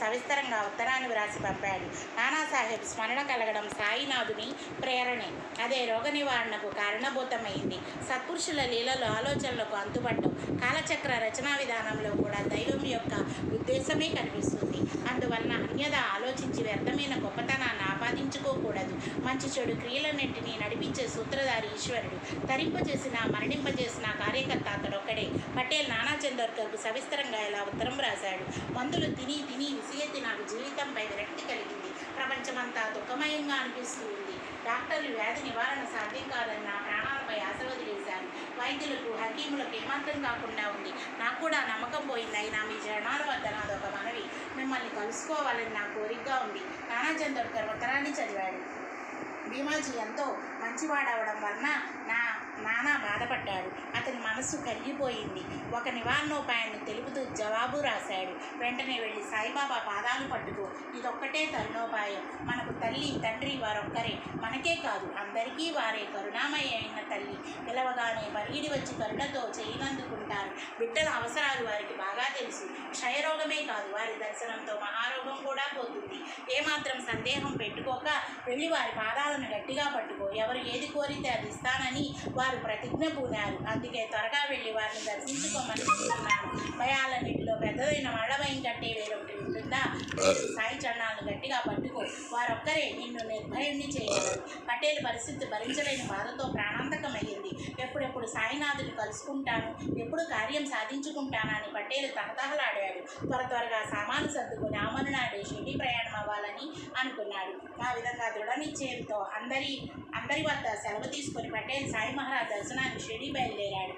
సవిస్తరంగా ఉత్తరాన్ని వ్రాసి పంపాడు. నానాసాహెబ్ స్మరణ కలగడం సాయినాథుని ప్రేరణే. అదే రోగ నివారణకు కారణభూతమైంది. సత్పురుషుల లీలలో ఆలోచనలకు అంతుపట్టం. కాలచక్ర రచనా విధానంలో కూడా దైవం యొక్క ఉద్దేశమే కనిపిస్తుంది. అందువలన అన్యద ఆలోచించి వ్యర్థమైన గొప్పతనాన్ని ఆపాదించుకోకూడదు. మంచి చెడు క్రియలన్నింటినీ నడిపించే సూత్రధారి ఈశ్వరుడు. తరింపజేసిన మరణింపజేసిన కార్యకర్త అతడొక్కడే. పటేల్ నానా చందోర్కర్కు సవిస్తరంగా ఇలా ఉత్తరం రాశాడు? మందులు తిని తిని విసిగెత్తి నాకు జీవితంపై విరక్తి కలిగింది. ప్రపంచమంతా దుఃఖమయంగా అనిపిస్తూ ఉంది డాక్టర్లు వ్యాధి నివారణ సాధ్యం కాదని నా ప్రాణాలపై ఆశ వదిలేశాను వైద్యులకు హకీములకు ఏమాత్రం కాకుండా ఉంది. నాకు కూడా నమ్మకం పోయింది అయినా మీ జనాల వద్ద నాదొక మనవి. మిమ్మల్ని కలుసుకోవాలని నా కోరికగా ఉంది. నానా చందోర్కర్ ఉత్తరాన్ని చదివాడు. భీమాజీ ఎంతో మంచివాడవడం వలన నా నానా బాధపడ్డాడు. అతని మనస్సు కరిగిపోయింది. ఒక నివారణోపాయాన్ని తెలుపుతూ జవాబు రాశాడు. వెంటనే వెళ్ళి సాయిబాబా పాదాలు పట్టుకో. ఇదొక్కటే తరుణోపాయం. మనకు తల్లి తండ్రి వారొక్కరే. మనకే కాదు అందరికీ వారే కరుణామయ అయిన తల్లి. పిలవగానే పరిగిడి వచ్చి కరుణతో చేయనందుకుంటారు బిడ్డల అవసరాలు వారికి బాగా తెలుసు. క్షయరోగమే కాదు వారి దర్శనంతో మహారోగం కూడా పోతుంది. ఏమాత్రం సందేహం పెట్టుకోక వెళ్ళి వారి పాదాలను గట్టిగా పట్టుకో. ఎవరు ఏది కోరితే అది ఇస్తానని వారు ప్రతిజ్ఞ పూనారు. అందుకే త్వరగా వెళ్ళి వారిని దర్శించుకోమని చెప్తున్నాను భయాలన్నింటిలో పెద్దదైన మళ్ళ భయం కట్టే వేరొకటి ఉంటుందా? సాయి చరణాలను గట్టిగా పట్టుకో. వారొక్కరే నిన్ను నిర్భయుణ్ణి చేయగలరు. పటేల్ పరిస్థితి భరించలేని బాధతో ప్రాణాంతకమయ్యింది. ఎప్పుడెప్పుడు సాయినాథులు కలుసుకుంటాను? ఎప్పుడు కార్యం సాధించుకుంటానని పటేల్ తహతహలాడాడు. త్వర త్వరగా సామాను అనుకున్నాడు. ఆ విధంగా దృఢ నిశ్చయంతో అందరి అందరి వద్ద సెలవు తీసుకొని పటేల్ సాయి మహారాజ్ దర్శనానికి షిరిడి బయలుదేరాడు.